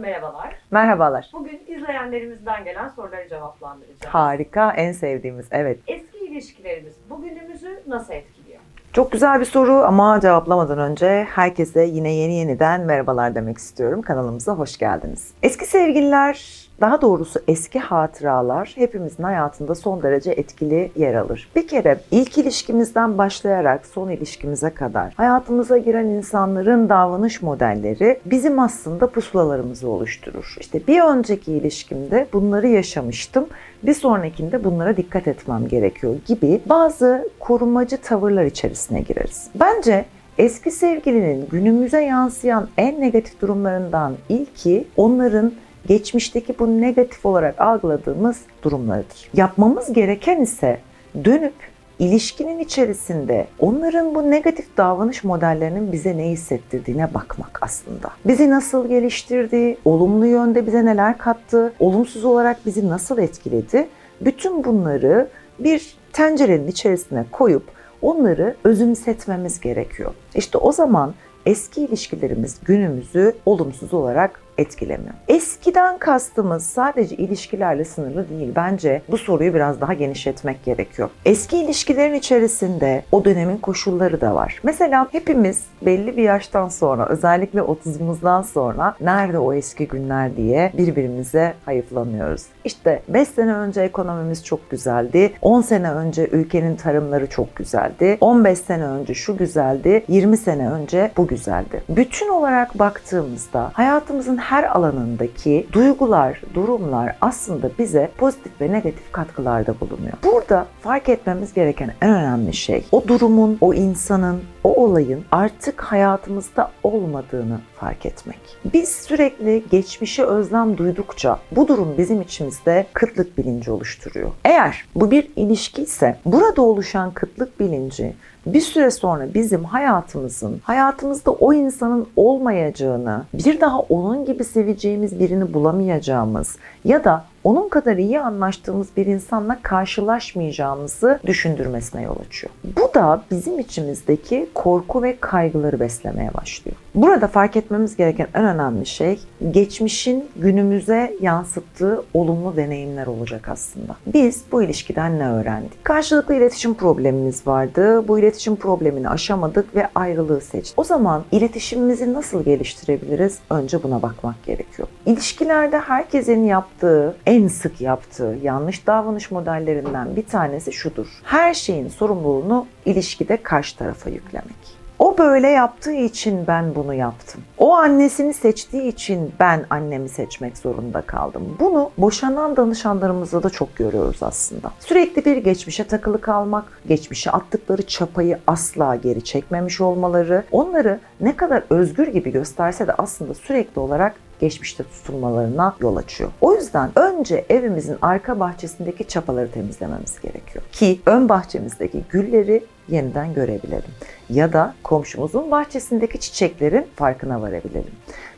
Hanım merhabalar. Merhabalar. Bugün izleyenlerimizden gelen soruları cevaplandıracağız. Harika, en sevdiğimiz. Evet. Eski ilişkilerimiz bugünümüzü nasıl etkiliyor? Çok güzel bir soru ama cevaplamadan önce herkese yine yeni yeniden merhabalar demek istiyorum. Kanalımıza hoş geldiniz. Eski sevgililer, daha doğrusu eski hatıralar hepimizin hayatında son derece etkili yer alır. Bir kere ilk ilişkimizden başlayarak son ilişkimize kadar hayatımıza giren insanların davranış modelleri bizim aslında pusulalarımızı oluşturur. İşte bir önceki ilişkimde bunları yaşamıştım bir sonrakinde bunlara dikkat etmem gerekiyor gibi bazı korumacı tavırlar içerisine gireriz. Bence eski sevgilinin günümüze yansıyan en negatif durumlarından ilki onların geçmişteki bu negatif olarak algıladığımız durumlarıdır. Yapmamız gereken ise dönüp ilişkinin içerisinde onların bu negatif davranış modellerinin bize ne hissettirdiğine bakmak aslında. Bizi nasıl geliştirdi, olumlu yönde bize neler kattı, olumsuz olarak bizi nasıl etkiledi? Bütün bunları bir tencerenin içerisine koyup onları özümsetmemiz gerekiyor. İşte o zaman eski ilişkilerimiz günümüzü olumsuz olarak etkilemiyor. Eskiden kastımız sadece ilişkilerle sınırlı değil. Bence bu soruyu biraz daha genişletmek gerekiyor. Eski ilişkilerin içerisinde o dönemin koşulları da var. Mesela hepimiz belli bir yaştan sonra özellikle 30'umuzdan sonra nerede o eski günler diye birbirimize hayıflanıyoruz. İşte 5 sene önce ekonomimiz çok güzeldi. 10 sene önce ülkenin tarımları çok güzeldi. 15 sene önce şu güzeldi. 20 sene önce bu güzeldi. Bütün olarak baktığımızda hayatımızın her alanındaki duygular, durumlar aslında bize pozitif ve negatif katkılarda bulunuyor. Burada fark etmemiz gereken en önemli şey o durumun, o insanın, o olayın artık hayatımızda olmadığını fark etmek. Biz sürekli geçmişe özlem duydukça bu durum bizim içimizde kıtlık bilinci oluşturuyor. Eğer bu bir ilişki ise burada oluşan kıtlık bilinci bir süre sonra bizim hayatımızın, hayatımızda o insanın olmayacağını, bir daha onun gibi seveceğimiz birini bulamayacağımız ya da onun kadar iyi anlaştığımız bir insanla karşılaşmayacağımızı düşündürmesine yol açıyor. Bu da bizim içimizdeki korku ve kaygıları beslemeye başlıyor. Burada fark etmemiz gereken en önemli şey geçmişin günümüze yansıttığı olumlu deneyimler olacak aslında. Biz bu ilişkiden ne öğrendik? Karşılıklı iletişim problemimiz vardı. Bu iletişim problemini aşamadık ve ayrılığı seçtik. O zaman iletişimimizi nasıl geliştirebiliriz? Önce buna bakmak gerekiyor. İlişkilerde herkesin yaptığı, en sık yaptığı yanlış davranış modellerinden bir tanesi şudur. Her şeyin sorumluluğunu ilişkide karşı tarafa yüklemek. Böyle yaptığı için ben bunu yaptım. O annesini seçtiği için ben annemi seçmek zorunda kaldım. Bunu boşanan danışanlarımızda da çok görüyoruz aslında. Sürekli bir geçmişe takılı kalmak, geçmişe attıkları çapayı asla geri çekmemiş olmaları, onları ne kadar özgür gibi gösterse de aslında sürekli olarak geçmişte tutulmalarına yol açıyor. O yüzden önce evimizin arka bahçesindeki çapaları temizlememiz gerekiyor. Ki ön bahçemizdeki gülleri yeniden görebilelim. Ya da komşumuzun bahçesindeki çiçeklerin farkına varabilelim.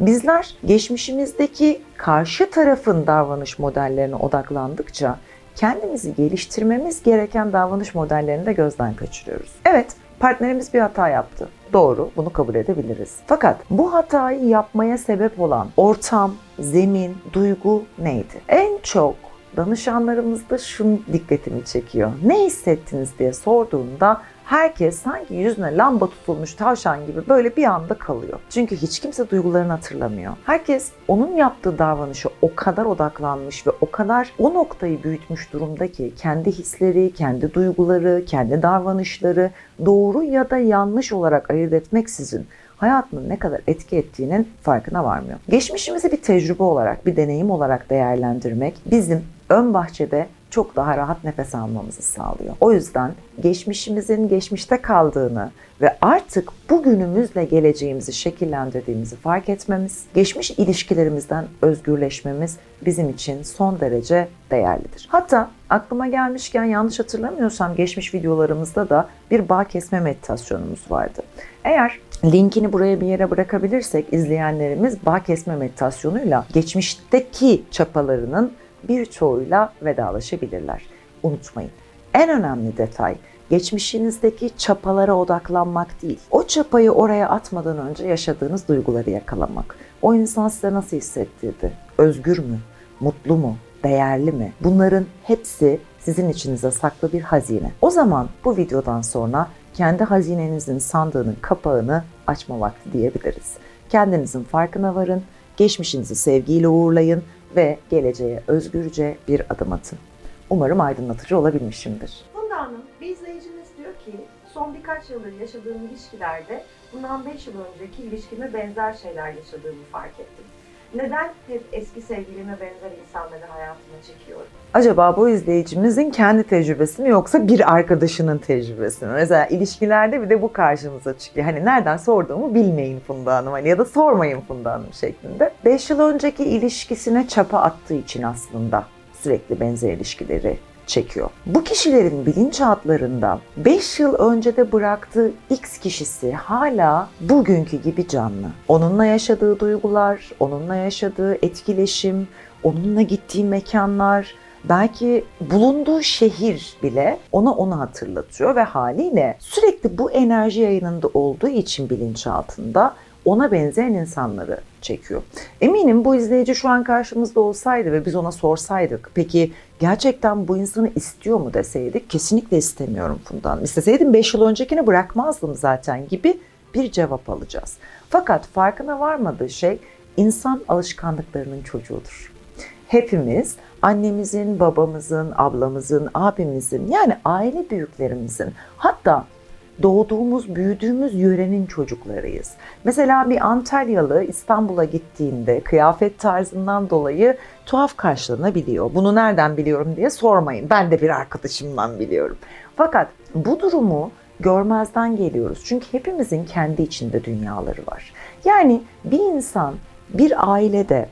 Bizler geçmişimizdeki karşı tarafın davranış modellerine odaklandıkça kendimizi geliştirmemiz gereken davranış modellerini de gözden kaçırıyoruz. Evet, partnerimiz bir hata yaptı. Doğru, bunu kabul edebiliriz. Fakat bu hatayı yapmaya sebep olan ortam, zemin, duygu neydi? En çok danışanlarımızda şunu dikkatimi çekiyor. Ne hissettiniz diye sorduğunda herkes sanki yüzüne lamba tutulmuş tavşan gibi böyle bir anda kalıyor. Çünkü hiç kimse duygularını hatırlamıyor. Herkes onun yaptığı davranışa o kadar odaklanmış ve o kadar o noktayı büyütmüş durumda ki kendi hisleri, kendi duyguları, kendi davranışları doğru ya da yanlış olarak ayırt etmeksizin hayatının ne kadar etki ettiğinin farkına varmıyor. Geçmişimizi bir tecrübe olarak, bir deneyim olarak değerlendirmek bizim ön bahçede çok daha rahat nefes almamızı sağlıyor. O yüzden geçmişimizin geçmişte kaldığını ve artık bugünümüzle geleceğimizi şekillendirdiğimizi fark etmemiz, geçmiş ilişkilerimizden özgürleşmemiz bizim için son derece değerlidir. Hatta aklıma gelmişken yanlış hatırlamıyorsam geçmiş videolarımızda da bir bağ kesme meditasyonumuz vardı. Eğer linkini buraya bir yere bırakabilirsek izleyenlerimiz bağ kesme meditasyonuyla geçmişteki çapalarının birçoğuyla vedalaşabilirler. Unutmayın. En önemli detay geçmişinizdeki çapalara odaklanmak değil. O çapayı oraya atmadan önce yaşadığınız duyguları yakalamak. O insan size nasıl hissettirdi? Özgür mü? Mutlu mu? Değerli mi? Bunların hepsi sizin içinize saklı bir hazine. O zaman bu videodan sonra kendi hazinenizin sandığının kapağını açma vakti diyebiliriz. Kendinizin farkına varın, geçmişinizi sevgiyle uğurlayın ve geleceğe özgürce bir adım atın. Umarım aydınlatıcı olabilmişimdir. Funda Hanım, bir izleyicimiz diyor ki son birkaç yıldır yaşadığım ilişkilerde bundan 5 yıl önceki ilişkime benzer şeyler yaşadığımı fark ettim. Neden hep eski sevgilime benzer insanları hayatıma çekiyorum? Acaba bu izleyicimizin kendi tecrübesi mi yoksa bir arkadaşının tecrübesi mi? Mesela ilişkilerde bir de bu karşımıza çıkıyor. Hani nereden sorduğumu bilmeyin Funda Hanım hani ya da sormayın Funda Hanım şeklinde. 5 yıl önceki ilişkisine çapa attığı için aslında sürekli benzer ilişkileri çekiyor. Bu kişilerin bilinçaltlarında 5 yıl önce de bıraktığı X kişisi hala bugünkü gibi canlı. Onunla yaşadığı duygular, onunla yaşadığı etkileşim, onunla gittiği mekanlar, belki bulunduğu şehir bile ona onu hatırlatıyor ve haliyle sürekli bu enerji yayınında olduğu için bilinçaltında ona benzeyen insanları çekiyor. Eminim bu izleyici şu an karşımızda olsaydı ve biz ona sorsaydık peki gerçekten bu insanı istiyor mu deseydik kesinlikle istemiyorum Funda Hanım. İsteseydim 5 yıl öncekini bırakmazdım zaten gibi bir cevap alacağız. Fakat farkına varmadığı şey insan alışkanlıklarının çocuğudur. Hepimiz annemizin, babamızın, ablamızın, abimizin yani aile büyüklerimizin hatta doğduğumuz, büyüdüğümüz yörenin çocuklarıyız. Mesela bir Antalyalı İstanbul'a gittiğinde kıyafet tarzından dolayı tuhaf karşılanabiliyor. Bunu nereden biliyorum diye sormayın. Ben de bir arkadaşımdan biliyorum. Fakat bu durumu görmezden geliyoruz. Çünkü hepimizin kendi içinde dünyaları var. Yani bir insan bir ailede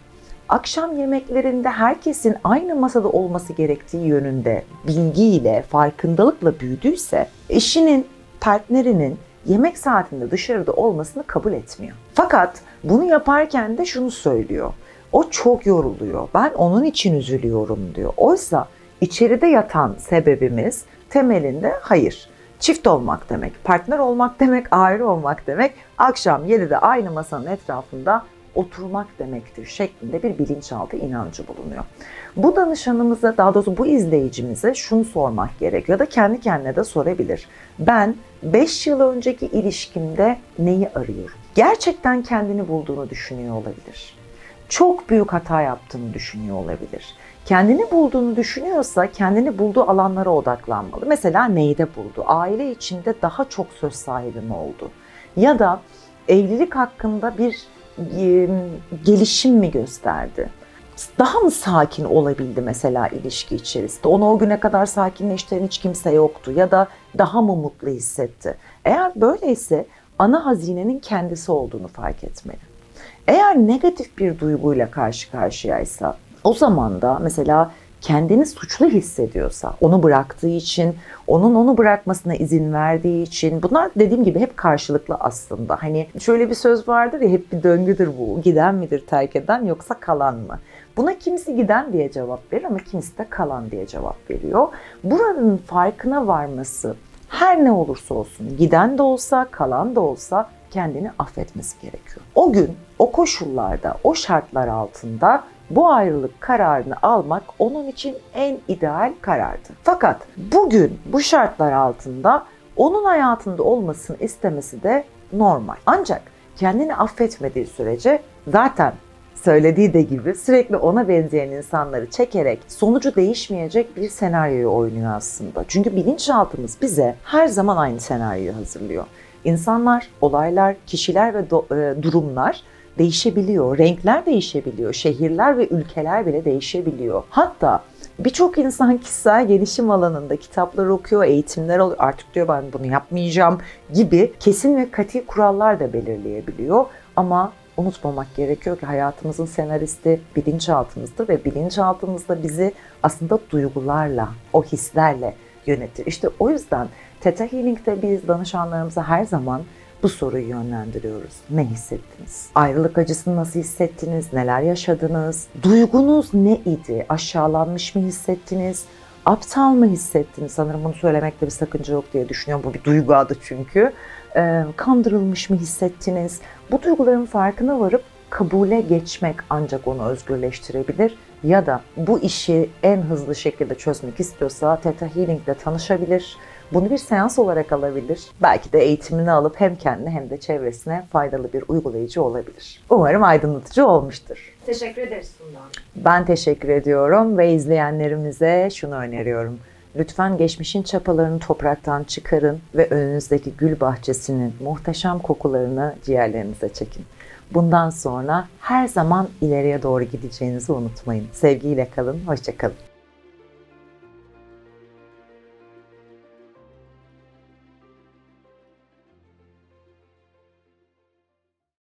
akşam yemeklerinde herkesin aynı masada olması gerektiği yönünde bilgiyle, farkındalıkla büyüdüyse eşinin, partnerinin yemek saatinde dışarıda olmasını kabul etmiyor. Fakat bunu yaparken de şunu söylüyor. O çok yoruluyor. Ben onun için üzülüyorum diyor. Oysa içeride yatan sebebimiz temelinde hayır. Çift olmak demek, partner olmak demek, ayrı olmak demek, akşam 7'de aynı masanın etrafında oturmak demektir şeklinde bir bilinçaltı inancı bulunuyor. Bu danışanımıza, daha doğrusu bu izleyicimize şunu sormak gerekiyor da kendi kendine de sorabilir. Ben 5 yıl önceki ilişkimde neyi arıyorum? Gerçekten kendini bulduğunu düşünüyor olabilir. Çok büyük hata yaptığını düşünüyor olabilir. Kendini bulduğunu düşünüyorsa kendini bulduğu alanlara odaklanmalı. Mesela neyde buldu? Aile içinde daha çok söz sahibi mi oldu? Ya da evlilik hakkında bir gelişim mi gösterdi? Daha mı sakin olabildi mesela ilişki içerisinde? Onu o güne kadar sakinleştiren hiç kimse yoktu ya da daha mı mutlu hissetti? Eğer böyleyse ana hazinenin kendisi olduğunu fark etmeli. Eğer negatif bir duyguyla karşı karşıyaysa o zaman da mesela kendini suçlu hissediyorsa, onu bıraktığı için, onun onu bırakmasına izin verdiği için bunlar dediğim gibi hep karşılıklı aslında. Hani şöyle bir söz vardır ya hep bir döngüdür bu. Giden midir terk eden yoksa kalan mı? Buna kimisi giden diye cevap verir ama kimisi de kalan diye cevap veriyor. Buranın farkına varması her ne olursa olsun, giden de olsa, kalan da olsa kendini affetmesi gerekiyor. O gün, o koşullarda, o şartlar altında bu ayrılık kararını almak onun için en ideal karardı. Fakat bugün bu şartlar altında onun hayatında olmasını istemesi de normal. Ancak kendini affetmediği sürece zaten söylediği de gibi sürekli ona benzeyen insanları çekerek sonucu değişmeyecek bir senaryoyu oynuyor aslında. Çünkü bilinçaltımız bize her zaman aynı senaryoyu hazırlıyor. İnsanlar, olaylar, kişiler ve e, durumlar değişebiliyor. Renkler değişebiliyor. Şehirler ve ülkeler bile değişebiliyor. Hatta birçok insan kişisel gelişim alanında kitaplar okuyor, eğitimler alıyor. Artık diyor ben bunu yapmayacağım gibi kesin ve katı kurallar da belirleyebiliyor. Ama unutmamak gerekiyor ki hayatımızın senaristi bilinçaltımızdır ve bilinçaltımızda bizi aslında duygularla, o hislerle yönetir. İşte o yüzden Theta Healing'de biz danışanlarımıza her zaman bu soruyu yönlendiriyoruz. Ne hissettiniz? Ayrılık acısını nasıl hissettiniz? Neler yaşadınız? Duygunuz ne idi? Aşağılanmış mı hissettiniz? Aptal mı hissettiniz? Sanırım bunu söylemekte bir sakınca yok diye düşünüyorum. Bu bir duygu adı çünkü. Ee, kandırılmış mı hissettiniz? Bu duyguların farkına varıp kabule geçmek ancak onu özgürleştirebilir ya da bu işi en hızlı şekilde çözmek istiyorsa Theta Healing ile tanışabilir. Bunu bir seans olarak alabilir. Belki de eğitimini alıp hem kendine hem de çevresine faydalı bir uygulayıcı olabilir. Umarım aydınlatıcı olmuştur. Teşekkür ederiz Funda. Ben teşekkür ediyorum ve izleyenlerimize şunu öneriyorum. Lütfen geçmişin çapalarını topraktan çıkarın ve önünüzdeki gül bahçesinin muhteşem kokularını ciğerlerinize çekin. Bundan sonra her zaman ileriye doğru gideceğinizi unutmayın. Sevgiyle kalın, hoşçakalın.